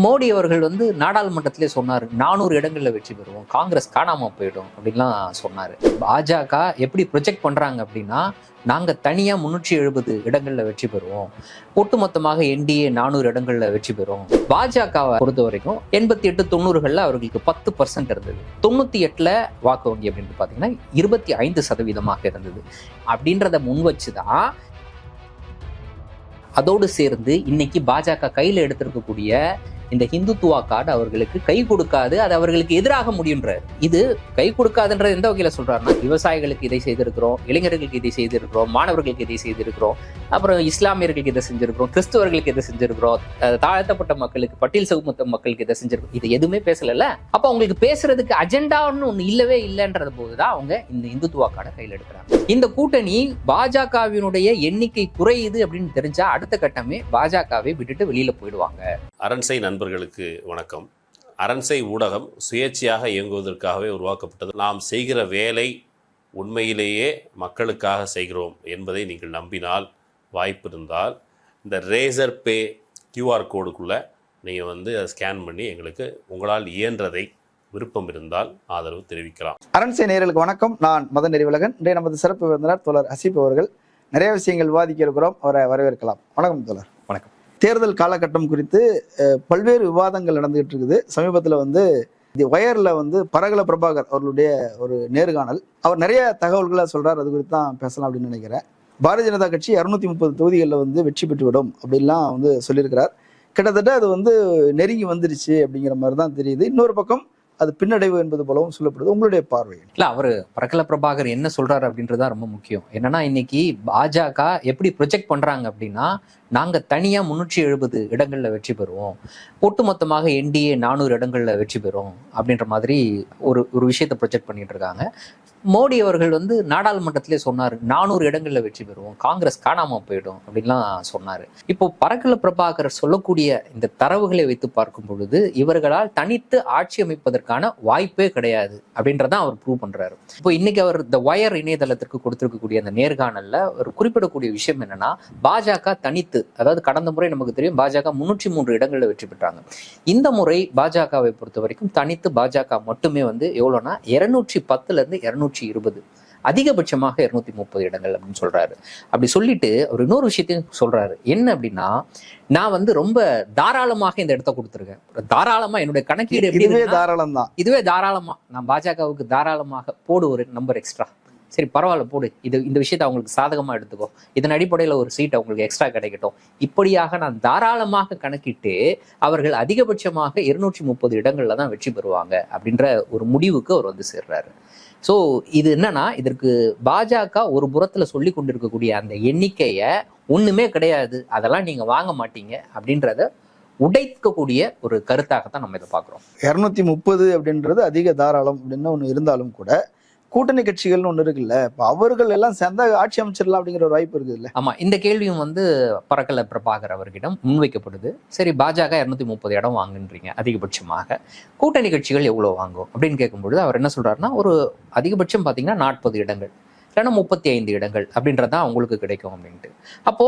மோடி அவர்கள் வந்து நாடாளுமன்றத்திலே சொன்னார் நானூறு இடங்கள்ல வெற்றி பெறுவோம் காங்கிரஸ் காணாமல் போயிடும் அப்படின்லாம் சொன்னார். பாஜக எப்படி ப்ரொஜெக்ட் பண்றாங்க அப்படின்னா நாங்க தனியா முன்னூற்றி எழுபது இடங்கள்ல வெற்றி பெறுவோம் ஒட்டுமொத்தமாக என்டிஏ நானூறு இடங்கள்ல வெற்றி பெறும் பாஜகவை பொறுத்த வரைக்கும் எண்பத்தி எட்டு தொண்ணூறுகளில் அவர்களுக்கு பத்து பர்சன்ட் இருந்தது. தொண்ணூத்தி எட்டுல வாக்கு வங்கி அப்படின்னு பார்த்தீங்கன்னா இருபத்தி ஐந்து சதவீதமாக இருந்தது. அப்படின்றத முன் வச்சு தான் அதோடு சேர்ந்து இன்னைக்கு பாஜக கையில் எடுத்திருக்கக்கூடிய இந்த ஹிந்துத்துவா கார்டு அவர்களுக்கு கை கொடுக்காது அது அவர்களுக்கு எதிராக முடியுன்றார். இது கை கொடுக்காதுன்றது எந்த வகையில் சொல்றாருன்னா விவசாயிகளுக்கு இதை செய்திருக்கிறோம் இளைஞர்களுக்கு இதை செய்திருக்கிறோம் மாணவர்களுக்கு இதை செய்திருக்கிறோம் அப்புறம் இஸ்லாமியர்களுக்கு இதை செஞ்சிருக்கிறோம் கிறிஸ்தவர்களுக்கு இதை செஞ்சிருக்கிறோம் தாழ்த்தப்பட்ட மக்களுக்கு பட்டியல் சமூக மக்களுக்கு இதை செஞ்சிருக்கிறோம். இது எதுவுமே பேசல அப்ப அவங்களுக்கு பேசுறதுக்கு அஜெண்டான்னு ஒண்ணு இல்லவே இல்லைன்றது போதுதான் அவங்க இந்த இந்துத்துவா கார்டை கையில் எடுக்கிறாங்க. இந்த கூட்டணி பாஜகவினுடைய எண்ணிக்கை குறையுது அப்படின்னு தெரிஞ்சா அடுத்த கட்டமே பாஜகவை விட்டுட்டு வெளியில போயிடுவாங்க. அரண்சை நண்பர்களுக்கு வணக்கம். அரண்சை ஊடகம் சுயேட்சையாக இயங்குவதற்காகவே உருவாக்கப்பட்டது. நாம் செய்கிற வேலை உண்மையிலேயே மக்களுக்காக செய்கிறோம் என்பதை நீங்கள் நம்பினால் வாய்ப்பு இருந்தால் இந்த ரேசர் பே கியூஆர் கோடுக்குள்ளே நீங்கள் வந்து அதை ஸ்கேன் பண்ணி எங்களுக்கு உங்களால் இயன்றதை விருப்பம் இருந்தால் ஆதரவு தெரிவிக்கலாம். அரண்சை நேர்களுக்கு வணக்கம். நான் மத நெறிவலகன் இன்றைய நமது சிறப்பு விருந்தினர் தோழர் ஹசீப் அவர்கள். நிறைய விஷயங்கள் விவாதிக்க இருக்கிறோம். அவரை வரவேற்கலாம். வணக்கம் தோழர். வணக்கம். தேர்தல் காலகட்டம் குறித்து பல்வேறு விவாதங்கள் நடந்துகிட்டு இருக்குது சமீபத்தில் வந்து தி ஒயரில் வந்து பரகல பிரபாகர் அவர்களுடைய ஒரு நேர்காணல். அவர் நிறைய தகவல்களை சொல்கிறார் அது குறித்து தான் பேசலாம் அப்படின்னு நினைக்கிறேன். பாரதிய ஜனதா கட்சி இரநூத்தி முப்பது தொகுதிகளில் வந்து வெற்றி பெற்றுவிடும் அப்படின்லாம் வந்து சொல்லியிருக்கிறார். கிட்டத்தட்ட அது வந்து நெருங்கி வந்துருச்சு அப்படிங்கிற மாதிரி தான் தெரியுது. இன்னொரு பக்கம் அது பின்னடைவு என்பது போலவும் சொல்லப்படுது. உங்களுடைய பார்வை இல்ல அவர் பிரகல பிரபாகர் என்ன சொல்றாரு அப்படின்றதா ரொம்ப முக்கியம். என்னன்னா இன்னைக்கு பாஜக எப்படி ப்ரொஜெக்ட் பண்றாங்க அப்படின்னா நாங்க தனியா முன்னூற்றி எழுபது இடங்கள்ல வெற்றி பெறுவோம். ஒட்டுமொத்தமாக என்டிஏ நானூறு இடங்கள்ல வெற்றி பெறும் அப்படின்ற மாதிரி ஒரு ஒரு விஷயத்தை ப்ரொஜெக்ட் பண்ணிட்டு இருக்காங்க. மோடி அவர்கள் வந்து நாடாளுமன்றத்திலே சொன்னார் நானூறு இடங்களில் வெற்றி பெறுவோம் காங்கிரஸ் காணாம போயிடும் அப்படின்லாம் சொன்னார். இப்போ பறக்கல பிரபாகர் சொல்லக்கூடிய இந்த தரவுகளை வைத்து பார்க்கும் பொழுது இவர்களால் தனித்து ஆட்சி அமைப்பதற்கான வாய்ப்பே கிடையாது அப்படின்றதான் அவர் ப்ரூவ் பண்றாரு. இப்போ இன்னைக்கு அவர் இந்த ஒயர் இணையதளத்திற்கு கொடுத்திருக்கக்கூடிய அந்த நேர்காணல்ல ஒரு குறிப்பிடக்கூடிய விஷயம் என்னன்னா பாஜக தனித்து அதாவது கடந்த முறை நமக்கு தெரியும் பாஜக முன்னூற்றி மூன்று இடங்களில் வெற்றி பெற்றாங்க. இந்த முறை பாஜகவை பொறுத்த வரைக்கும் தனித்து பாஜக மட்டுமே வந்து எவ்வளோனா இருநூற்றி பத்துல இருந்து இருநூற்றி இருபது. அதிகபட்சமாக இருநூத்தி முப்பது இடங்கள் அப்படின்னு சொல்றாரு. அப்படி சொல்லிட்டு அவர் இன்னொரு விஷயத்தையும் சொல்றாரு. என்ன அப்படின்னா நான் வந்து ரொம்ப தாராளமாக இந்த இடத்த கொடுத்துருக்கேன். தாராளமா என்னுடைய கணக்கீடு இதுவே தாராளம் தான் இதுவே தாராளமா. நான் பாஜகவுக்கு தாராளமாக போடு ஒரு நம்பர் எக்ஸ்ட்ரா சரி பரவாயில்ல போடு. இது இந்த விஷயத்தை அவங்களுக்கு சாதகமா எடுத்துக்கோ. இதன் அடிப்படையில் ஒரு சீட் அவங்களுக்கு எக்ஸ்ட்ரா கிடைக்கட்டும். இப்படியாக நான் தாராளமாக கணக்கிட்டு அவர்கள் அதிகபட்சமாக இருநூற்றி முப்பது இடங்கள்ல தான் வெற்றி பெறுவாங்க அப்படின்ற ஒரு முடிவுக்கு அவர் வந்து சேர்றாரு. ஸோ இது என்னன்னா இதற்கு பாஜக ஒரு புறத்தில் சொல்லி கொண்டிருக்கக்கூடிய அந்த எண்ணிக்கையை ஒன்றுமே கிடையாது. அதெல்லாம் நீங்கள் வாங்க மாட்டீங்க அப்படின்றத உடைக்கக்கூடிய ஒரு கருத்தாகத்தான் நம்ம இதை பார்க்குறோம். இரநூத்தி முப்பது அப்படின்றது அதிக தாராளம் அப்படின்னு ஒன்று இருந்தாலும் கூட கூட்டணி கட்சிகள்னு ஒன்று இருக்குல்ல இப்போ அவர்கள் எல்லாம் சேர்ந்தா ஆட்சி அமைச்சிடலாம் அப்படிங்கிற ஒரு வாய்ப்பு இருக்குது இல்ல ஆமா இந்த கேள்வியும் வந்து பறக்கல பிரபாகர் அவர்களிடம் முன்வைக்கப்படுது. சரி பாஜக இருநூத்தி முப்பது இடம் வாங்குன்றீங்க அதிகபட்சமாக. கூட்டணி கட்சிகள் எவ்வளவு வாங்கும் அப்படின்னு கேட்கும்பொழுது அவர் என்ன சொல்றாருன்னா ஒரு அதிகபட்சம் பாத்தீங்கன்னா நாற்பது இடங்கள் இல்லைன்னா முப்பத்தி ஐந்து இடங்கள் அப்படின்றதான் அவங்களுக்கு கிடைக்கும் அப்படின்ட்டு. அப்போ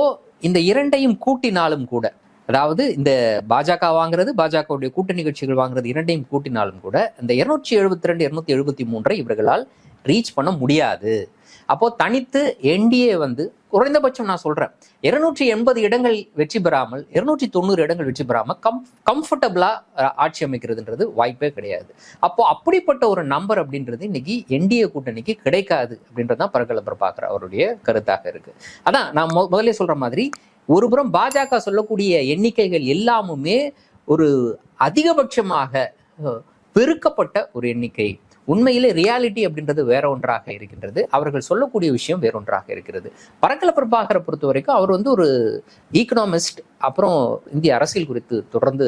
இந்த இரண்டையும் கூட்டினாலும் கூட அதாவது இந்த பாஜக வாங்குறது பாஜகவுடைய கூட்டணி கட்சிகள் வாங்குறது இரண்டையும் கூட்டினாலும் கூட இந்த இருநூற்றி எழுபத்தி ரெண்டு இருநூத்தி எழுபத்தி மூன்றை இவர்களால் ரீச் பண்ண முடியாது. அப்போ தனித்து என்டிஏ வந்து குறைந்தபட்சம் நான் சொல்றேன். இருநூற்றி எண்பது இடங்கள் வெற்றி பெறாமல் இருநூற்றி தொண்ணூறு இடங்கள் வெற்றி பெறாமல் கம் கம்ஃபர்டபுளா ஆட்சி அமைக்கிறதுன்றது வாய்ப்பே கிடையாது. அப்போ அப்படிப்பட்ட ஒரு நம்பர் அப்படின்றது இன்னைக்கு என்டிஏ கூட்டணிக்கு கிடைக்காது அப்படின்றதான் பரகலபர் பார்க்குற அவருடைய கருத்தாக இருக்கு. அதான் நான் முதல்ல சொல்ற மாதிரி ஒருபுறம் பாஜக சொல்லக்கூடிய எண்ணிக்கைகள் எல்லாமுமே ஒரு அதிகபட்சமாக பெருக்கப்பட்ட ஒரு எண்ணிக்கை. உண்மையிலே ரியாலிட்டி அப்படின்றது வேற ஒன்றாக இருக்கின்றது. அவர்கள் சொல்லக்கூடிய விஷயம் வேற ஒன்றாக இருக்கிறது. பரக்கல பிரபாகரை பொறுத்த வரைக்கும் அவர் வந்து ஒரு ஈக்கனாமிஸ்ட் அப்புறம் இந்திய அரசியல் குறித்து தொடர்ந்து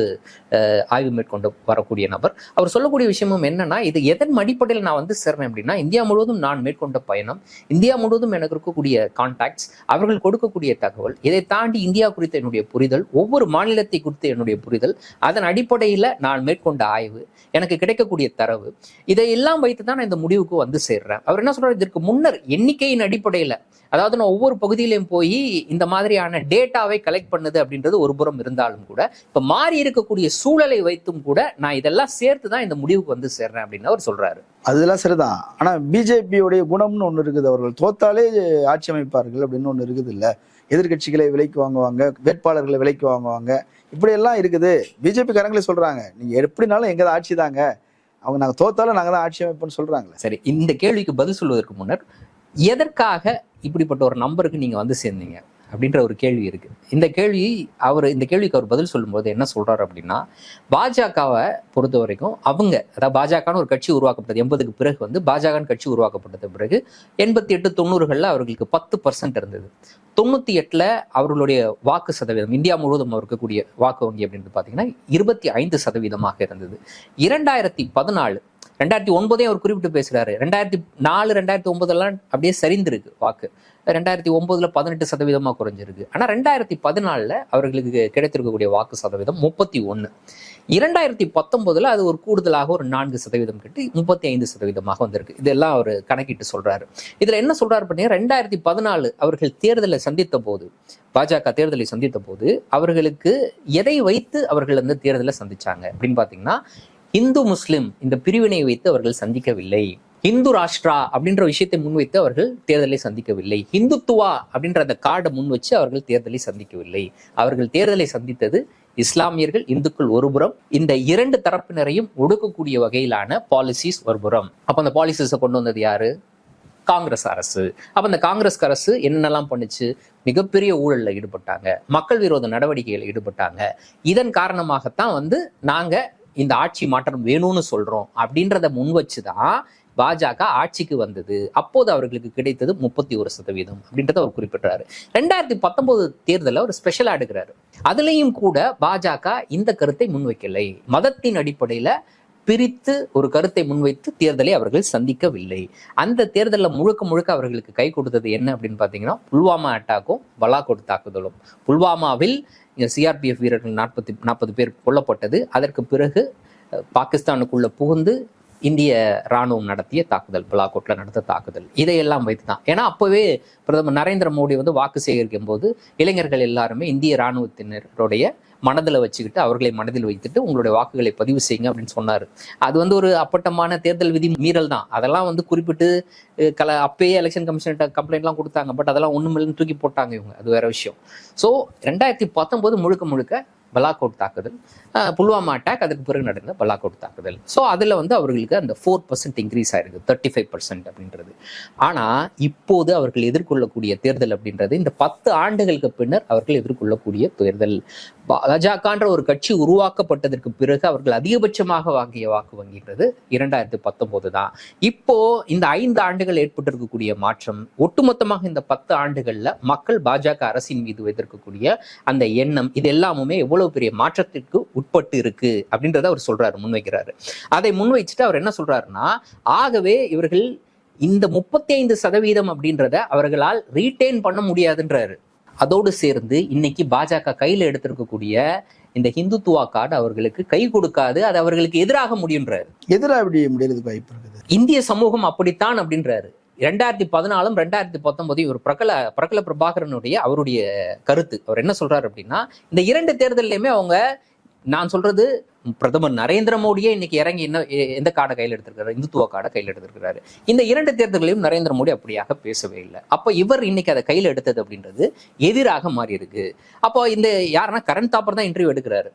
ஆய்வு மேற்கொண்டு வரக்கூடிய நபர். அவர் சொல்லக்கூடிய விஷயமும் என்னன்னா இது எதன் அடிப்படையில் நான் வந்து சேர்றேன் அப்படின்னா இந்தியா முழுவதும் நான் மேற்கொண்ட பயணம் இந்தியா முழுவதும் எனக்கு இருக்கக்கூடிய கான்டாக்ட்ஸ் அவர்கள் கொடுக்கக்கூடிய தகவல் இதை தாண்டி இந்தியா குறித்த என்னுடைய புரிதல் ஒவ்வொரு மாநிலத்தை குறித்த என்னுடைய புரிதல் அதன் அடிப்படையில் நான் மேற்கொண்ட ஆய்வு எனக்கு கிடைக்கக்கூடிய தரவு இதையெல்லாம் வைத்து தான் நான் இந்த முடிவுக்கு வந்து சேர்றேன். அவர் என்ன சொல்றாரு? இதற்கு முன்னர் எண்ணிக்கையின் அடிப்படையில் அதாவது நான் ஒவ்வொரு பகுதியிலையும் போய் இந்த மாதிரியான டேட்டாவை கலெக்ட் பண்ணுது அப்படின்னு அப்படின்றது ஒரு புறம் இருந்தாலும் கூட இப்ப மாறி இருக்கக்கூடிய சூழலை வைத்தும் கூட நான் இதெல்லாம் சேர்த்து தான் இந்த முடிவுக்கு வந்து சேர்றேன் அப்படின்னு அவர் சொல்றாரு. அதெல்லாம் சரிதான். ஆனா பிஜேபியுடைய குணம்னு ஒண்ணு இருக்குது. அவர்கள் தோத்தாலே ஆட்சி அமைப்பார்கள் அப்படின்னு ஒண்ணு இருக்குது இல்ல எதிர்க்கட்சிகளை விலைக்கு வாங்குவாங்க வேட்பாளர்களை விலைக்கு வாங்குவாங்க. இப்படி எல்லாம் இருக்குது. பிஜேபி காரங்களே சொல்றாங்க நீங்க எப்படினாலும் எங்க ஆட்சி தாங்க. அவங்க நாங்க தோத்தாலும் நாங்க தான் ஆட்சி அமைப்போம்னு சொல்றாங்களே. சரி இந்த கேள்விக்கு பதில் சொல்வதற்கு முன்னர் எதற்காக இப்படிப்பட்ட ஒரு நம்பருக்கு நீங்க வந்து சேர்ந்தீங்க? அப்படின்ற ஒரு கேள்வி இருக்கு. இந்த கேள்வி அவர் இந்த கேள்விக்கு அவர் பதில் சொல்லும்போது என்ன சொல்றாரு அப்படின்னா பாஜகவை பொறுத்த வரைக்கும் அவங்க அதாவது பாஜகன்னு ஒரு கட்சி உருவாக்கப்பட்டது எண்பதுக்கு பிறகு வந்து பாஜகன்னு கட்சி உருவாக்கப்பட்டது பிறகு எண்பத்தி எட்டு தொண்ணூறுகளில் அவர்களுக்கு பத்து பர்சன்ட் இருந்தது. தொண்ணூத்தி எட்டுல அவர்களுடைய வாக்கு சதவீதம் இந்தியா முழுவதும் அவர் இருக்கக்கூடிய வாக்கு வங்கி அப்படின்றது பார்த்தீங்கன்னா இருபத்தி ஐந்து சதவீதமாக இருந்தது. இரண்டாயிரத்தி பதினாலு ரெண்டாயிரத்தி ஒன்பதே அவர் குறிப்பிட்டு பேசுறாரு. ரெண்டாயிரத்தி நாலு ரெண்டாயிரத்தி ஒன்பதெல்லாம் அப்படியே சரிந்திருக்கு வாக்கு. ரெண்டாயிரத்தி ஒன்பதுல பதினெட்டு சதவீதமா குறைஞ்சிருக்கு. ஆனா ரெண்டாயிரத்தி பதினாலுல அவர்களுக்கு கிடைத்திருக்கக்கூடிய வாக்கு சதவீதம் முப்பத்தி ஒன்னு. இரண்டாயிரத்தி பத்தொன்பதுல அது ஒரு கூடுதலாக ஒரு நான்கு சதவீதம் கட்டி முப்பத்தி ஐந்து சதவீதமாக வந்திருக்கு. இதெல்லாம் அவர் கணக்கிட்டு சொல்றாரு. இதுல என்ன சொல்றாரு அப்படின்னா ரெண்டாயிரத்தி பதினாலு அவர்கள் தேர்தலை சந்தித்த போது பாஜக தேர்தலை சந்தித்த போது அவர்களுக்கு எதை வைத்து அவர்கள் வந்து தேர்தலை சந்திச்சாங்க அப்படின்னு பாத்தீங்கன்னா இந்து முஸ்லிம் இந்த பிரிவினை வைத்து அவர்கள் சந்திக்கவில்லை. இந்து ராஷ்டிரா அப்படின்ற விஷயத்தை முன்வைத்து அவர்கள் தேர்தலை சந்திக்கவில்லை. இந்துத்துவா அப்படின்ற அந்த கார்டை முன் வச்சு அவர்கள் தேர்தலை சந்திக்கவில்லை. அவர்கள் தேர்தலை சந்தித்தது இஸ்லாமியர்கள் இந்துக்கள் ஒருபுறம் இந்த இரண்டு தரப்பினரையும் ஒடுக்கக்கூடிய வகையிலான பாலிசிஸ் ஒருபுறம். அப்ப அந்த பாலிசிஸை கொண்டு வந்தது யாரு? காங்கிரஸ் அரசு. அப்ப அந்த காங்கிரஸ் அரசு என்னென்னலாம் பண்ணுச்சு? மிகப்பெரிய ஊழல்ல ஈடுபட்டாங்க. மக்கள் விரோத நடவடிக்கைகளில் ஈடுபட்டாங்க. இதன் காரணமாகத்தான் வந்து நாங்க இந்த ஆட்சி மாற்றம் வேணும்னு சொல்றோம் அப்படின்றத முன் வச்சுதான் பாஜக ஆட்சிக்கு வந்தது. அப்போது அவர்களுக்கு கிடைத்தது முப்பத்தி ஒரு சதவீதம் அப்படின்றத அவர் குறிப்பிட்டாரு ரெண்டாயிரத்தி பத்தொன்பது தேர்தலில் அவர் ஸ்பெஷலா எடுக்கிறாரு. அதுலேயும் கூட பாஜக இந்த கருத்தை முன்வைக்கலை. மதத்தின் அடிப்படையில் பிரித்து ஒரு கருத்தை முன்வைத்து தேர்தலை அவர்கள் சந்திக்கவில்லை. அந்த தேர்தலில் முழுக்க முழுக்க அவர்களுக்கு கை கொடுத்தது என்ன அப்படின்னு பார்த்தீங்கன்னா புல்வாமா அட்டாக்கும் பலாக்கோட் தாக்குதலும். புல்வாமாவில் சிஆர்பிஎஃப் வீரர்கள் நாற்பத்தி நாற்பது பேர் கொல்லப்பட்டது. அதற்கு பிறகு பாகிஸ்தானுக்குள்ளே பாகிஸ்தானுக்குள்ள புகுந்து இந்திய ராணுவம் நடத்திய தாக்குதல் பலாகோட்டில் நடத்த தாக்குதல். இதையெல்லாம் வைத்து தான் ஏன்னா அப்போவே பிரதமர் நரேந்திர மோடி வந்து வாக்கு சேகரிக்கும் போது இளைஞர்கள் எல்லாருமே இந்திய ராணுவத்தினருடைய மனதில் வச்சுக்கிட்டு அவர்களை மனதில் வைத்துட்டு உங்களுடைய வாக்குகளை பதிவு செய்யுங்க அப்படின்னு சொன்னார். அது வந்து ஒரு அப்பட்டமான தேர்தல் விதி மீறல் தான். அதெல்லாம் வந்து குறிப்பிட்டு கல அப்பயே எலெக்ஷன் கமிஷன்கிட்ட கம்ப்ளைண்ட்லாம் கொடுத்தாங்க. பட் அதெல்லாம் ஒன்றுமில்லன்னு தூக்கி போட்டாங்க இவங்க. அது வேற விஷயம். ஸோ ரெண்டாயிரத்தி பத்தொம்போது முழுக்க முழுக்க பலாக்கோட் தாக்குதல். புல்வாமா அட்டாக் அதுக்கு பிறகு நடந்த பலாக்கோட் தாக்குதல். ஸோ அதில் வந்து அவர்களுக்கு அந்த ஃபோர் பர்சன்ட் இன்க்ரீஸ் ஆயிருக்கு தேர்ட்டி ஃபைவ் பர்சன்ட் அப்படின்றது. ஆனால் இப்போது அவர்கள் எதிர்கொள்ளக்கூடிய தேர்தல் அப்படின்றது இந்த பத்து ஆண்டுகளுக்கு பின்னர் அவர்கள் எதிர்கொள்ளக்கூடிய தேர்தல். பாஜகன்ற ஒரு கட்சி உருவாக்கப்பட்டதற்கு பிறகு அவர்கள் அதிகபட்சமாக வாங்கிய வாக்கு வங்கின்றது இரண்டாயிரத்தி பத்தொன்பது தான். இப்போ இந்த ஐந்து ஆண்டுகள் ஏற்பட்டிருக்கக்கூடிய மாற்றம் ஒட்டுமொத்தமாக இந்த பத்து ஆண்டுகள்ல மக்கள் பாஜக அரசின் மீது வைத்திருக்கக்கூடிய அந்த எண்ணம் இது எல்லாமுமே எவ்வளவு பெரிய மாற்றத்திற்கு உட்பட்டு இருக்கு அப்படின்றத அவர் சொல்றாரு முன்வைக்கிறாரு. அதை முன்வைச்சுட்டு அவர் என்ன சொல்றாருன்னா ஆகவே இவர்கள் இந்த முப்பத்தி ஐந்து சதவீதம் அப்படின்றத அவர்களால் ரீட்டைன் பண்ண முடியாதுன்றாரு. அதோடு சேர்ந்து இன்னைக்கு பாஜக கையில எடுத்திருக்கக்கூடிய இந்த ஹிந்துத்துவா கார்டு அவர்களுக்கு கை கொடுக்காது அது அவர்களுக்கு எதிராக முடியுன்றாரு. எதிராக முடியறதுக்கு வாய்ப்பு இருக்குது. இந்திய சமூகம் அப்படித்தான் அப்படின்றாரு. ரெண்டாயிரத்தி பதினாலும் ரெண்டாயிரத்தி பத்தொன்பதையும் ஒரு பிரகல பிரகல பிரபாகரனுடைய அவருடைய கருத்து. அவர் என்ன சொல்றாரு அப்படின்னா இந்த இரண்டு தேர்தல்லையுமே அவங்க நான் சொல்றது பிரதமர் நரேந்திர மோடியே இன்னைக்கு இறங்கி என்ன எந்த காடை கையில் எடுத்திருக்காரு இந்துத்துவ கார்டை கையில் எடுத்திருக்கிறாரு. இந்த இரண்டு தேர்தல்களையும் நரேந்திர மோடி அப்படியாக பேசவே இல்லை. அப்போ இவர் இன்னைக்கு அதை கையில் எடுத்தது அப்படின்றது எதிராக மாறி இருக்கு. அப்போ இந்த யாருன்னா கரண் தாப்பர் தான் இன்டர்வியூ எடுக்கிறாரு.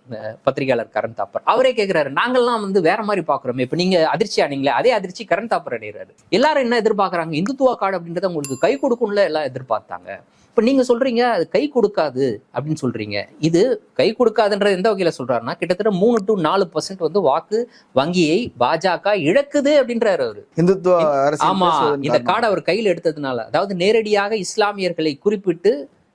பத்திரிகையாளர் கரண் தாப்பர். அவரே கேட்கிறாரு நாங்கள்லாம் வந்து வேற மாதிரி பாக்குறோமே. இப்போ நீங்க அதிர்ச்சி ஆனீங்களே அதே அதிர்ச்சி கரண் தாப்பர் அடைகிறாரு எல்லாரும் என்ன எதிர்பார்க்கறாங்க? இந்துத்துவ காடு அப்படின்றத உங்களுக்கு கை கொடுக்கும்ல எல்லாம் எதிர்பார்த்தாங்க. இப்ப நீங்க சொல்றீங்க அது கை கொடுக்காது அப்படின்னு சொல்றீங்க. இது கை கொடுக்காதுன்றது எந்த வகையில சொல்றாருன்னா கிட்டத்தட்ட மூணு டு நாலு பர்சன்ட் வந்து வாக்கு வங்கியை பாஜக இழக்குது அப்படின்றாரு அவரு. இந்துத்துவ அரசியல் ஆமா பேசுவதன் இந்த. கார்டை அவர் கையில் எடுத்ததுனால. அதாவது நேரடியாக இஸ்லாமியர்களை குறிப்பிட்டு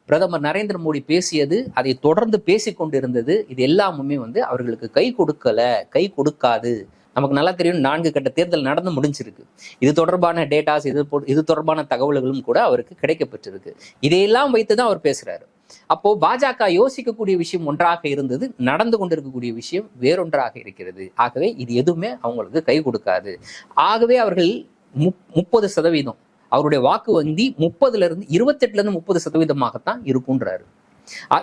பிரதமர் நரேந்திர மோடி பேசியது அதை தொடர்ந்து பேசிக் கொண்டிருந்தது இது எல்லாமுமே வந்து அவர்களுக்கு கை கொடுக்கல கை கொடுக்காது. நமக்கு நல்லா தெரியும் நான்கு கட்ட தேர்தல் நடந்து முடிஞ்சிருக்கு. இது தொடர்பான டேட்டாஸ் இது இது தொடர்பான தகவல்களும் கூட அவருக்கு கிடைக்கப்பட்டிருக்கு. இதையெல்லாம் வைத்து தான் அவர் பேசுறாரு. அப்போ பாஜக யோசிக்கக்கூடிய விஷயம் ஒன்றாக இருந்தது நடந்து கொண்டிருக்கக்கூடிய விஷயம் வேறொன்றாக இருக்கிறது. ஆகவே இது எதுவுமே அவங்களுக்கு கை கொடுக்காது. ஆகவே அவர்கள் முப்- முப்பது சதவீதம் அவருடைய வாக்கு வங்கி முப்பதுல இருந்து இருபத்தெட்டுல இருந்து முப்பது சதவீதமாகத்தான் இருக்குன்றாரு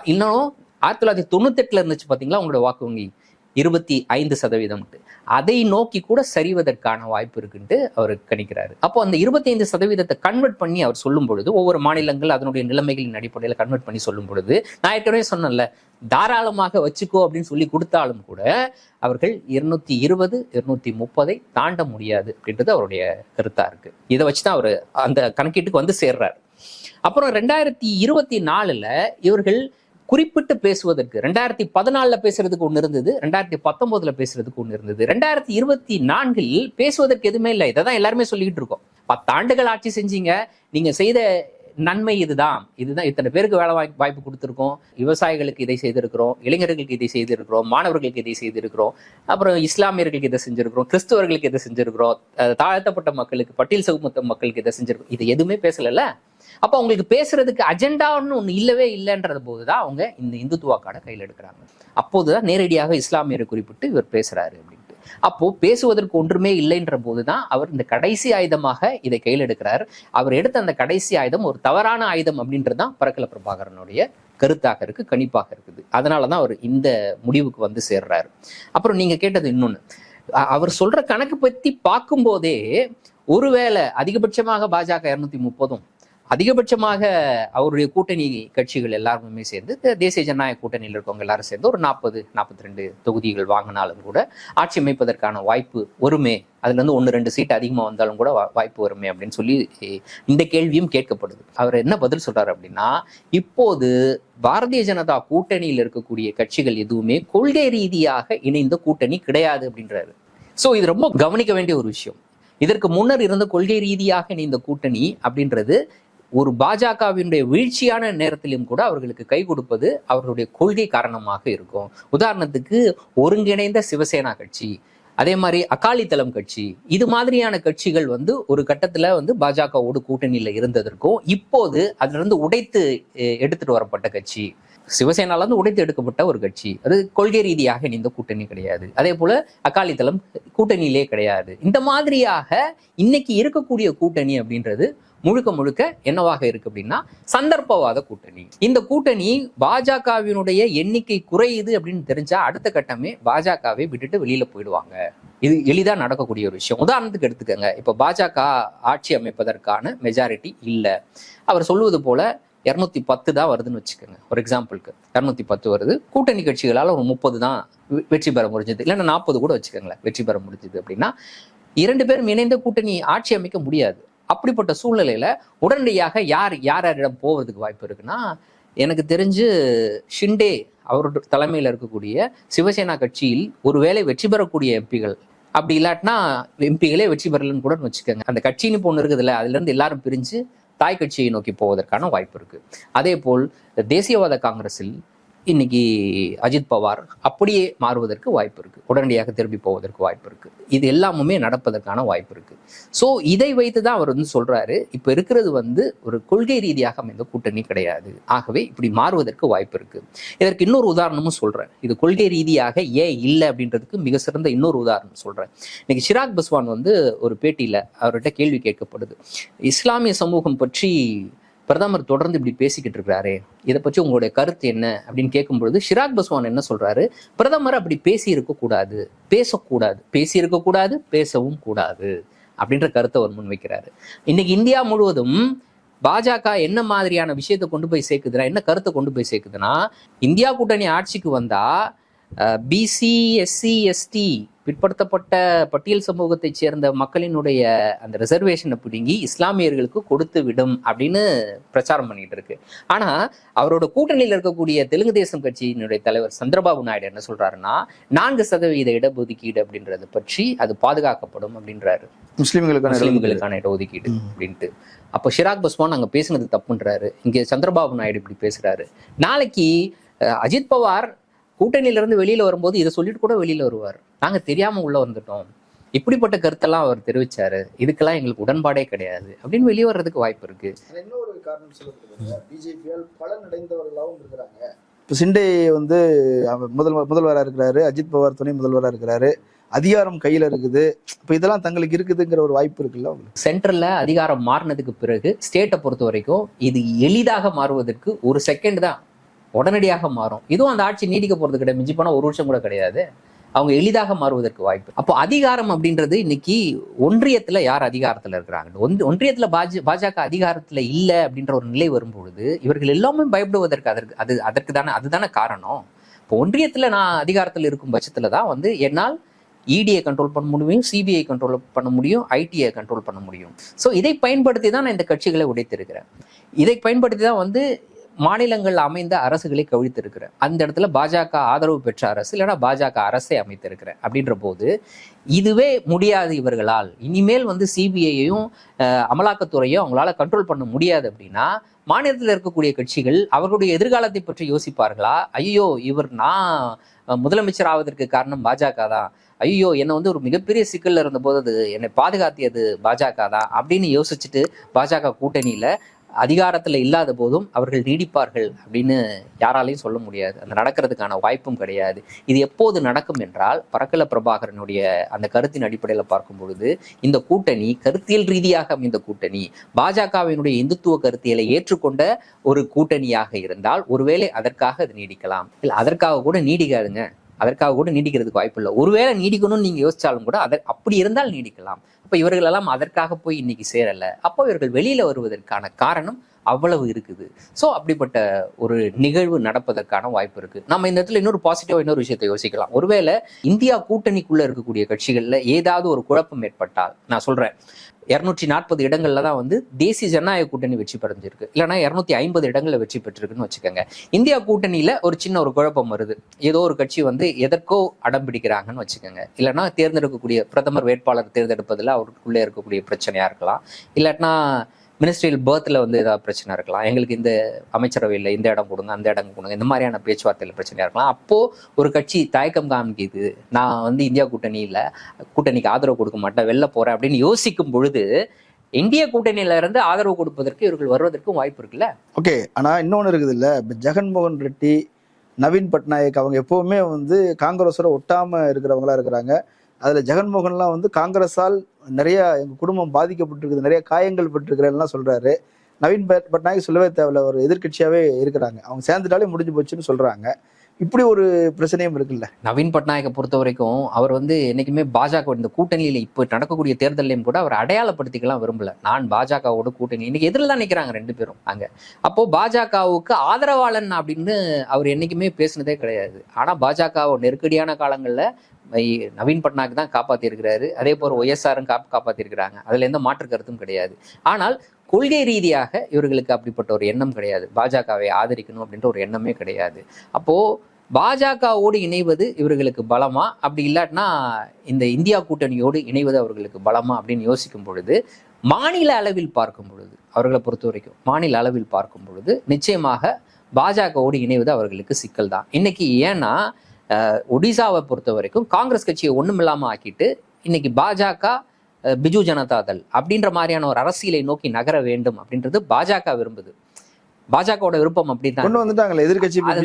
இன்னும் ஆயிரத்தி தொள்ளாயிரத்தி தொண்ணூத்தெட்டுல இருந்துச்சு பாத்தீங்களா அவங்களுடைய வாக்கு வங்கி? இருபத்தி ஐந்து சதவீதம் அதை நோக்கி கூட சரிவதற்கான வாய்ப்பு இருக்குன்ட்டு அவர் கணிக்கிறாரு. அப்போ அந்த இருபத்தைந்து சதவீதத்தை கன்வெர்ட் பண்ணி அவர் சொல்லும் பொழுது ஒவ்வொரு மாநிலங்கள் அதனுடைய நிலைமைகளின் அடிப்படையில் கன்வெர்ட் பண்ணி சொல்லும் பொழுது நான் ஏற்கனவே சொன்னேன்ல தாராளமாக வச்சுக்கோ அப்படின்னு சொல்லி கொடுத்தாலும் கூட அவர்கள் இருநூத்தி இருபது இருநூத்தி முப்பதை தாண்ட முடியாது அப்படின்றது அவருடைய கருத்தா இருக்கு. இதை வச்சுதான் அவர் அந்த கணக்கீட்டுக்கு வந்து சேர்றாரு. அப்புறம் ரெண்டாயிரத்தி இருபத்தி நாலுல இவர்கள் குறிப்பிட்டு பேசுவதற்கு ரெண்டாயிரத்தி பதினாலில் பேசுறதுக்கு ஒன்று இருந்தது ரெண்டாயிரத்தி பத்தொன்பதுல பேசுறதுக்கு ஒன்று இருந்தது. ரெண்டாயிரத்தி இருபத்தி நான்கில் பேசுவதற்கு எதுவுமே இல்லை. இதை தான் எல்லாருமே சொல்லிக்கிட்டு இருக்கோம். பத்தாண்டுகள் ஆட்சி செஞ்சீங்க. நீங்க செய்த நன்மை இதுதான். இதுதான் இத்தனை பேருக்கு வேலை வாய்ப்பு வாய்ப்பு கொடுத்துருக்கோம். விவசாயிகளுக்கு இதை செய்திருக்கிறோம். இளைஞர்களுக்கு இதை செய்திருக்கிறோம். மாணவர்களுக்கு இதை செய்திருக்கிறோம். அப்புறம் இஸ்லாமியர்களுக்கு இதை செஞ்சிருக்கிறோம். கிறிஸ்தவர்களுக்கு இதை செஞ்சிருக்கிறோம். தாழ்த்தப்பட்ட மக்களுக்கு பட்டியல் சமூகத்த மக்களுக்கு இதை செஞ்சிருக்கிறோம். இது எதுவுமே பேசலைல்ல. அப்போ அவங்களுக்கு பேசுறதுக்கு அஜெண்டான்னு ஒன்று இல்லவே இல்லைன்றது போது தான் அவங்க இந்த இந்துத்துவா கார்டை கையில் எடுக்கிறாங்க. அப்போது தான் நேரடியாக இஸ்லாமியரை குறிப்பிட்டு இவர் பேசுறாரு அப்படின்ட்டு. அப்போ பேசுவதற்கு ஒன்றுமே இல்லைன்ற போதுதான் அவர் இந்த கடைசி ஆயுதமாக இதை கையில் எடுக்கிறார். அவர் எடுத்த அந்த கடைசி ஆயுதம் ஒரு தவறான ஆயுதம் அப்படின்றது தான் பரக்கல பிரபாகரனுடைய கருத்தாக இருக்கு கணிப்பாக இருக்குது. அதனால தான் அவர் இந்த முடிவுக்கு வந்து சேர்றாரு. அப்புறம் நீங்க கேட்டது இன்னொன்னு. அவர் சொல்ற கணக்கு பத்தி பார்க்கும்போதே ஒருவேளை அதிகபட்சமாக பாஜக இருநூத்தி முப்பதும் அதிகபட்சமாக அவருடைய கூட்டணி கட்சிகள் எல்லாருமே சேர்ந்து தேசிய ஜனநாயக கூட்டணியில் இருக்கவங்க எல்லாரும் சேர்ந்து ஒரு நாற்பது நாற்பத்தி ரெண்டு தொகுதிகள் வாங்கினாலும் கூட ஆட்சி அமைப்பதற்கான வாய்ப்பு வருமே. அதுல இருந்து ஒன்று ரெண்டு சீட் அதிகமாக வந்தாலும் கூட வா- வாய்ப்பு வருமே அப்படின்னு சொல்லி இந்த கேள்வியும் கேட்கப்படுது. அவர் என்ன பதில் சொல்றாரு அப்படின்னா இப்போது பாரதிய ஜனதா கூட்டணியில் இருக்கக்கூடிய கட்சிகள் எதுவுமே கொள்கை ரீதியாக இணைந்த கூட்டணி கிடையாது அப்படின்றாரு. ஸோ இது ரொம்ப கவனிக்க வேண்டிய ஒரு விஷயம். இதற்கு முன்னர் இருந்த கொள்கை ரீதியாக இணைந்த கூட்டணி அப்படின்றது ஒரு பாஜகவினுடைய வீழ்ச்சியான நேரத்திலும் கூட அவர்களுக்கு கை கொடுப்பது அவர்களுடைய கொள்கை காரணமாக இருக்கும். உதாரணத்துக்கு ஒருங்கிணைந்த சிவசேனா கட்சி அதே மாதிரி அகாலிதளம் கட்சி இது மாதிரியான கட்சிகள் வந்து ஒரு கட்டத்துல வந்து பாஜகவோடு கூட்டணியில இருந்ததற்கும் இப்போது அதுல இருந்து உடைத்து எடுத்துட்டு வரப்பட்ட கட்சி சிவசேனால இருந்து உடைத்து எடுக்கப்பட்ட ஒரு கட்சி அது கொள்கை ரீதியாக இணைந்த கூட்டணி கிடையாது. அதே போல அகாலிதளம் கூட்டணியிலே கிடையாது. இந்த மாதிரியாக இன்னைக்கு இருக்கக்கூடிய கூட்டணி அப்படின்றது முழுக்க முழுக்க என்னவாக இருக்கு அப்படின்னா சந்தர்ப்பவாத கூட்டணி. இந்த கூட்டணி பாஜகவினுடைய எண்ணிக்கை குறையுது அப்படின்னு தெரிஞ்சா அடுத்த கட்டமே பாஜகவை விட்டுட்டு வெளியில போயிடுவாங்க. இது எளிதாக நடக்கக்கூடிய ஒரு விஷயம். உதாரணத்துக்கு எடுத்துக்கோங்க. இப்போ பாஜக ஆட்சி அமைப்பதற்கான மெஜாரிட்டி இல்லை. அவர் சொல்லுவது போல இரநூத்தி பத்து தான் வருதுன்னு வச்சுக்கோங்க. ஒரு எக்ஸாம்பிளுக்கு இரநூத்தி பத்து வருது. கூட்டணி கட்சிகளால் ஒரு முப்பது தான் வெற்றி பெற முடிஞ்சது. இல்லைன்னா நாற்பது கூட வச்சுக்கோங்களேன். வெற்றி பெற முடிஞ்சது அப்படின்னா இரண்டு பேரும் இணைந்த கூட்டணி ஆட்சி அமைக்க முடியாது. அப்படிப்பட்ட சூழ்நிலையில உடனடியாக யார் யார் யாரிடம் போவதுக்கு வாய்ப்பு இருக்குன்னா எனக்கு தெரிஞ்சு ஷிண்டே அவரோட தலைமையில் இருக்கக்கூடிய சிவசேனா கட்சியில் ஒருவேளை வெற்றி பெறக்கூடிய எம்பிகள். அப்படி இல்லாட்டினா எம்பிகளே வெற்றி பெறலன்னு கூட வச்சுக்கோங்க. அந்த கட்சின்னு இப்போ ஒன்று இருக்குதுல்ல அதுலேருந்து எல்லாரும் பிரிஞ்சு தாய் கட்சியை நோக்கி போவதற்கான வாய்ப்பு இருக்கு. அதே போல் தேசியவாத காங்கிரஸில் இன்னைக்கு அஜித் பவார் அப்படியே மாறுவதற்கு வாய்ப்பு இருக்கு. உடனடியாக திரும்பி போவதற்கு வாய்ப்பு இருக்கு. இது எல்லாமுமே நடப்பதற்கான வாய்ப்பு இருக்கு. ஸோ இதை வைத்து தான் அவர் வந்து சொல்றாரு. இப்ப இருக்கிறது வந்து ஒரு கொள்கை ரீதியாக அமைந்த கூட்டணி கிடையாது. ஆகவே இப்படி மாறுவதற்கு வாய்ப்பு இருக்கு. இதற்கு இன்னொரு உதாரணமும் சொல்றேன். இது கொள்கை ரீதியாக ஏன் இல்லை அப்படின்றதுக்கு மிக சிறந்த இன்னொரு உதாரணம் சொல்றேன். இன்னைக்கு சிராக் பஸ்வான் வந்து ஒரு பேட்டியில அவர்கிட்ட கேள்வி கேட்கப்படுது. இஸ்லாமிய சமூகம் பற்றி பிரதமர் தொடர்ந்து இப்படி பேசிக்கிட்டு இருக்கிறாரே இதை பற்றி உங்களுடைய கருத்து என்ன அப்படின்னு கேட்கும்பொழுது ஷிராக் பஸ்வான் என்ன சொல்றாரு? பிரதமர் அப்படி பேசி இருக்கக்கூடாது பேசக்கூடாது பேசி கூடாது பேசவும் கூடாது அப்படின்ற கருத்தை அவர் முன்வைக்கிறாரு. இன்னைக்கு இந்தியா முழுவதும் பாஜக என்ன மாதிரியான விஷயத்தை கொண்டு போய் சேர்க்குதுன்னா என்ன கருத்தை கொண்டு போய் சேர்க்குதுன்னா இந்தியா கூட்டணி ஆட்சிக்கு வந்தா பிசி எஸ்சி எஸ்டி பிற்படுத்தப்பட்ட பட்டியல் சமூகத்தைச் சேர்ந்த மக்களினுடைய அந்த ரிசர்வேஷனை பிடுங்கி இஸ்லாமியர்களுக்கு கொடுத்து விடும் அப்படின்னு பிரச்சாரம் பண்ணிட்டு இருக்கு. ஆனா அவரோட கூட்டணியில் இருக்கக்கூடிய தெலுங்கு தேசம் கட்சியினுடைய தலைவர் சந்திரபாபு நாயுடு என்ன சொல்றாருன்னா நான்கு சதவீத இடஒதுக்கீடு அப்படின்றது பற்றி அது பாதுகாக்கப்படும் அப்படின்றாரு. முஸ்லிம்களுக்கான. முஸ்லிம்களுக்கான இடஒதுக்கீடு. அப்படின்ட்டு. அப்போ ஷிராக் பஸ்வான் அங்க பேசுனது தப்புன்றாரு. இங்க சந்திரபாபு நாயுடு இப்படி பேசுறாரு. நாளைக்கு அஜித் பவார் கூட்டணியில இருந்து வெளியில வரும்போது இதை சொல்லிட்டு கூட வெளியில வருவார். நாங்க தெரியாம உள்ள வந்துட்டோம். இப்படிப்பட்ட கருத்தெல்லாம் அவர் தெரிவிச்சாரு. இதுக்கெல்லாம் எங்களுக்கு உடன்பாடே கிடையாது. அப்படின்னு வெளியே வர்றதுக்கு வாய்ப்பு இருக்கு. இன்னொரு காரணம் சொல்லப்படுது. பிஜேபியால் பலன் அடைந்தவர்களாகவும் இருக்கிறாங்க. இப்போ சிண்டே வந்து அவர் முதல் முதல்வராக இருக்கிறாரு. அஜித் பவார் துணை முதல்வராக இருக்கிறாரு. அதிகாரம் கையில் இருக்குது. இப்போ இதெல்லாம் தங்களுக்கு இருக்குதுங்கிற ஒரு வாய்ப்பு இருக்குல்ல சென்ட்ரல்ல அதிகாரம் மாறினதுக்கு பிறகு ஸ்டேட்டை பொறுத்த வரைக்கும் இது எளிதாக மாறுவதற்கு ஒரு செகண்ட் தான். உடனடியாக மாறும். இதுவும் அந்த ஆட்சி நீடிக்க போறது கிடையாது. மிஞ்சி போனா ஒரு வருஷம் கூட கிடையாது. அவங்க எளிதாக மாறுவதற்கு வாய்ப்பு. அப்போ அதிகாரம் அப்படின்றது இன்னைக்கு ஒன்றியத்துல யார் அதிகாரத்துல இருக்கிறாங்க? ஒன்- ஒன்றியத்துல பாஜ பாஜக அதிகாரத்துல இல்ல அப்படின்ற ஒரு நிலை வரும்பொழுது இவர்கள் எல்லாமே பயப்படுவதற்கு அதற்கு அது அதற்கு தானே அதுதானே காரணம். இப்போ ஒன்றியத்துல நான் அதிகாரத்தில் இருக்கும் பட்சத்துல தான் வந்து என்னால் இடியை கண்ட்ரோல் பண்ண முடியும் சிபிஐ கண்ட்ரோல் பண்ண முடியும் ஐடியை கண்ட்ரோல் பண்ண முடியும். ஸோ இதை பயன்படுத்தி தான் நான் இந்த கட்சிகளை உடைத்திருக்கிறேன். இதை பயன்படுத்தி தான் வந்து மாநிலங்கள் அமைந்த அரசுகளை கவிழ்த்திருக்கிற. அந்த இடத்துல பாஜக ஆதரவு பெற்ற அரசு இல்லைன்னா பாஜக அரசை அமைத்திருக்கிற அப்படின்ற போது இதுவே முடியாது இவர்களால். இனிமேல் வந்து சிபிஐயையும் அமலாக்கத்துறையும் அவங்களால கண்ட்ரோல் பண்ண முடியாது அப்படின்னா மாநிலத்தில் இருக்கக்கூடிய கட்சிகள் அவர்களுடைய எதிர்காலத்தை பற்றி யோசிப்பார்களா? ஐயோ இவர் நான் முதலமைச்சர் ஆவதற்கு காரணம் பாஜக தான். ஐயோ என்னை வந்து ஒரு மிகப்பெரிய சிக்கல்ல இருந்தபோது அது என்னை பாதுகாத்தியது பாஜக தான் அப்படின்னு யோசிச்சுட்டு பாஜக கூட்டணியில அதிகாரத்துல இல்லாத போதும் அவர்கள் நீடிப்பார்கள் அப்படின்னு யாராலையும் சொல்ல முடியாது. அந்த நடக்கிறதுக்கான வாய்ப்பும் கிடையாது. இது எப்போது நடக்கும் என்றால் பறக்கல பிரபாகரனுடைய அந்த கருத்தின் அடிப்படையில் பார்க்கும் பொழுது இந்த கூட்டணி கருத்தியல் ரீதியாக அமைந்த கூட்டணி பாஜகவினுடைய இந்துத்துவ கருத்தியலை ஏற்றுக்கொண்ட ஒரு கூட்டணியாக இருந்தால் ஒருவேளை அதற்காக அது நீடிக்கலாம். இல்லை அதற்காக கூட நீடிக்காதுங்க. அதற்காக கூட நீடிக்கிறதுக்கு வாய்ப்பு இல்லை. ஒருவேளை நீடிக்கணும்னு நீங்க யோசிச்சாலும் கூட அதை அப்படி இருந்தால் நீடிக்கலாம். அப்ப இவர்கள் எல்லாம் அதற்காக போய் இன்னைக்கு சேரல. அப்போ இவர்கள் வெளியில வருவதற்கான காரணம் அவ்வளவு இருக்குது. ஸோ அப்படிப்பட்ட ஒரு நிகழ்வு நடப்பதற்கான வாய்ப்பு இருக்கு. நம்ம இந்த இடத்துல இன்னொரு பாசிட்டிவா இன்னொரு விஷயத்தை யோசிக்கலாம். ஒருவேளை இந்தியா கூட்டணிக்குள்ள இருக்கக்கூடிய கட்சிகள்ல ஏதாவது ஒரு குழப்பம் ஏற்பட்டால் நான் சொல்றேன். இரநூற்றி நாற்பது இடங்களில் தான் வந்து தேசிய ஜனநாயக கூட்டணி வெற்றி பெறஞ்சிருக்கு இல்லைன்னா இரநூத்தி ஐம்பது இடங்களில் வெற்றி பெற்றிருக்குன்னு வச்சுக்கோங்க. இந்தியா கூட்டணியில் ஒரு சின்ன ஒரு குழப்பம் வருது. ஏதோ ஒரு கட்சி வந்து எதற்கோ அடம் பிடிக்கிறாங்கன்னு வச்சுக்கோங்க. இல்லைன்னா தேர்ந்தெடுக்கக்கூடிய பிரதமர் வேட்பாளர் தேர்ந்தெடுப்பதில் அவருக்குள்ளே இருக்கக்கூடிய பிரச்சனையாக இருக்கலாம். இல்லாட்டினா மினிஸ்ட்ரியல் பேர்த்தில் வந்து ஏதாவது பிரச்சனை இருக்கலாம். எங்களுக்கு இந்த அமைச்சரவையில் இந்த இடம் கொடுங்க அந்த இடம் கொடுங்க இந்த மாதிரியான பேச்சுவார்த்தையில் பிரச்சனையாக இருக்கலாம். அப்போது ஒரு கட்சி தயக்கம் காமிக்குது. நான் வந்து இந்தியா கூட்டணியில் கூட்டணிக்கு ஆதரவு கொடுக்க மாட்டேன் வெளில போகிறேன் அப்படின்னு யோசிக்கும் பொழுது இந்திய கூட்டணியில இருந்து ஆதரவு கொடுப்பதற்கு இவர்கள் வருவதற்கும் வாய்ப்பு இருக்குல்ல? ஓகே ஆனா இன்னொன்று இருக்குது இல்ல. இப்போ ஜெகன்மோகன் ரெட்டி நவீன் பட்நாயக் அவங்க எப்பவுமே வந்து காங்கிரஸோட ஒட்டாம இருக்கிறவங்களா இருக்கிறாங்க. அதில் ஜெகன்மோகன்லாம் வந்து காங்கிரஸால் நிறைய எங்கள் குடும்பம் பாதிக்கப்பட்டிருக்குது நிறைய காயங்கள் பட்டிருக்கிறேன்லாம் சொல்கிறாரு நவீன் பட்நாயக் சொல்லவே தேவையில்ல ஒரு எதிர்கட்சியாகவே இருக்கிறாங்க. அவங்க சேர்ந்துட்டாலே முடிஞ்சு போச்சுன்னு சொல்கிறாங்க இப்படி ஒரு பிரச்சனையும் இருக்குல்ல. நவீன் பட்நாயக்கை பொறுத்த வரைக்கும் அவர் வந்து என்னைக்குமே பாஜக இந்த கூட்டணியில் இப்போ நடக்கக்கூடிய தேர்தலையும் கூட அவர் அடையாளப்படுத்திக்கலாம் விரும்பல. நான் பாஜகவோட கூட்டணி. இன்னைக்கு எதிரில் தான் நிற்கிறாங்க ரெண்டு பேரும் அங்கே. அப்போ பாஜகவுக்கு ஆதரவாளன் அப்படின்னு அவர் என்னைக்குமே பேசினதே கிடையாது. ஆனால் பாஜகவை நெருக்கடியான காலங்களில் நவீன் பட்நாயக் தான் காப்பாற்றிருக்கிறாரு அதே போல் ஒய்எஸ்ஆரும் காப் காப்பாற்றிருக்கிறாங்க அதில் எந்த மாற்று கருத்தும் கிடையாது. ஆனால் கொள்கை ரீதியாக இவர்களுக்கு அப்படிப்பட்ட ஒரு எண்ணம் கிடையாது. பாஜகவை ஆதரிக்கணும் அப்படின்ற ஒரு எண்ணமே கிடையாது. அப்போ பாஜகவோடு இணைவது இவர்களுக்கு பலமா? அப்படி இல்லாட்டினா இந்த இந்தியா கூட்டணியோடு இணைவது அவர்களுக்கு பலமா அப்படின்னு யோசிக்கும் பொழுது மாநில அளவில் பார்க்கும் பொழுது அவர்களை பொறுத்த வரைக்கும் மாநில அளவில் பார்க்கும் பொழுது நிச்சயமாக பாஜகவோடு இணைவது அவர்களுக்கு சிக்கல் தான். இன்னைக்கு ஏன்னா ஒடிசாவை பொறுத்த வரைக்கும் காங்கிரஸ் கட்சியை ஒன்றுமில்லாமல் ஆக்கிட்டு இன்னைக்கு பாஜக பிஜு ஜனதா தள் அப்படின்ற மாதிரியான ஒரு அரசியலை நோக்கி நகர வேண்டும் அப்படின்றது பாஜக விரும்புது. பாஜகவோட விருப்பம் அப்படிதான் கொண்டு வந்துட்டாங்களே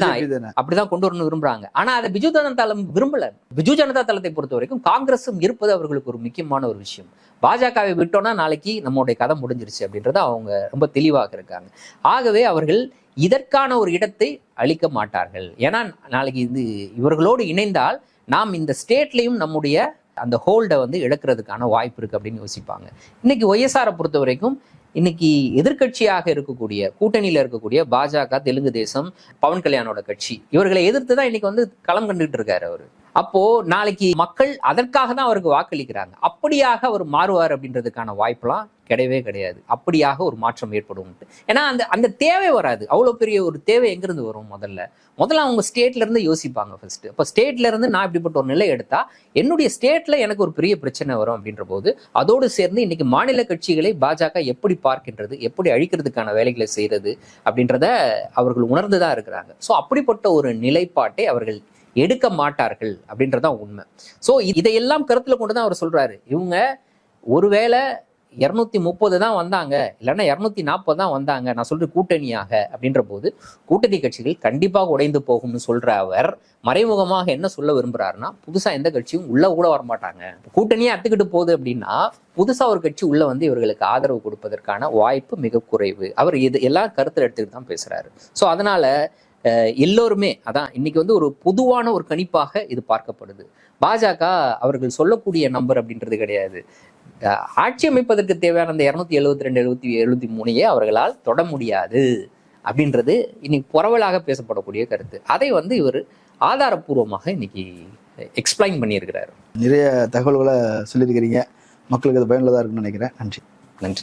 தானே? அப்படிதான் கொண்டு வரணும் விரும்புறாங்க. ஆனா அதை பிஜு ஜனதா தளம் விரும்பல. பிஜு ஜனதா தளத்தை பொறுத்த வரைக்கும் காங்கிரஸும் இருப்பது அவர்களுக்கு ஒரு முக்கியமான ஒரு விஷயம். பாஜகவை விட்டோம்னா நாளைக்கு நம்மளுடைய கதை முடிஞ்சிருச்சு அப்படின்றத அவங்க ரொம்ப தெளிவாக இருக்காங்க. ஆகவே அவர்கள் இதற்கான ஒரு இடத்தை அளிக்க மாட்டார்கள். ஏன்னா நாளைக்கு இது இவர்களோடு இணைந்தால் நாம் இந்த ஸ்டேட்லயும் நம்முடைய அந்த ஹோல்டை வந்து இழக்கிறதுக்கான வாய்ப்பு இருக்கு அப்படின்னு யோசிப்பாங்க. இன்னைக்கு ஒய்எஸ்ஆரை பொறுத்த வரைக்கும் இன்னைக்கு எதிர்க்கட்சியாக இருக்கக்கூடிய கூட்டணியில் இருக்கக்கூடிய பாஜக தெலுங்கு தேசம் பவன் கல்யாணோட கட்சி இவர்களை எதிர்த்து தான் இன்னைக்கு வந்து களம் கண்டுகிட்டு இருக்காரு அவர். அப்போ நாளைக்கு மக்கள் அதற்காக தான் அவருக்கு வாக்களிக்கிறாங்க. அப்படியாக அவர் மாறுவார் அப்படின்றதுக்கான வாய்ப்பெல்லாம் கிடையவே கிடையாது. அப்படியாக ஒரு மாற்றம் ஏற்படும். ஏன்னா அந்த அந்த தேவை வராது. அவ்வளோ பெரிய ஒரு தேவை எங்கேருந்து வரும் முதல்ல? முதல்ல அவங்க ஸ்டேட்ல இருந்து யோசிப்பாங்க ஃபர்ஸ்ட் இப்போ ஸ்டேட்ல இருந்து நான் இப்படிப்பட்ட ஒரு நிலை எடுத்தா என்னுடைய ஸ்டேட்ல எனக்கு ஒரு பெரிய பிரச்சனை வரும் அப்படின்ற போது அதோடு சேர்ந்து இன்னைக்கு மாநில கட்சிகளை பாஜக எப்படி பார்க்கின்றது எப்படி அழிக்கிறதுக்கான வேலைகளை செய்யறது அப்படின்றத அவர்கள் உணர்ந்து தான் இருக்கிறாங்க. ஸோ அப்படிப்பட்ட ஒரு நிலைப்பாட்டை அவர்கள் எடுக்க மாட்டார்கள் அப்படின்றதான் உண்மை. ஸோ இதையெல்லாம் கருத்தில் கொண்டு தான் அவர் சொல்கிறாரு இவங்க ஒருவேளை இரநூத்தி முப்பது தான் வந்தாங்க இல்லைன்னா இரநூத்தி நாற்பது தான் வந்தாங்க நான் சொல்றது கூட்டணியாக அப்படின்ற போது கூட்டணி கட்சிகள் கண்டிப்பாக உடைந்து போகும்னு சொல்ற அவர் மறைமுகமாக என்ன சொல்ல விரும்புறாருன்னா புதுசா எந்த கட்சியும் உள்ள கூட வரமாட்டாங்க. கூட்டணியே அத்துக்கிட்டு போகுது அப்படின்னா புதுசா ஒரு கட்சி உள்ள வந்து இவர்களுக்கு ஆதரவு கொடுப்பதற்கான வாய்ப்பு மிக குறைவு. அவர் இது எல்லாம் கருத்தில் எடுத்துக்கிட்டு தான் பேசுறாரு. ஸோ அதனால எல்லோருமே அதான் இன்னைக்கு வந்து ஒரு பொதுவான ஒரு கணிப்பாக இது பார்க்கப்படுது. பாஜக அவர்கள் சொல்லக்கூடிய நம்பர் அப்படின்றது கிடையாது. ஆட்சி அமைப்பதற்கு தேவையான அந்த இரநூத்தி எழுபத்தி ரெண்டு எழுபத்தி எழுபத்தி மூணையே அவர்களால் தொட முடியாது அப்படின்றது இன்னைக்கு புரவலாக பேசப்படக்கூடிய கருத்து. அதை வந்து இவர் ஆதாரப்பூர்வமாக இன்னைக்கு எக்ஸ்பிளைன் பண்ணியிருக்கிறார். நிறைய தகவல்களை சொல்லியிருக்கிறீங்க. மக்களுக்கு அது பயனுள்ளதாக இருக்குன்னு நினைக்கிறேன். நன்றி. நன்றி.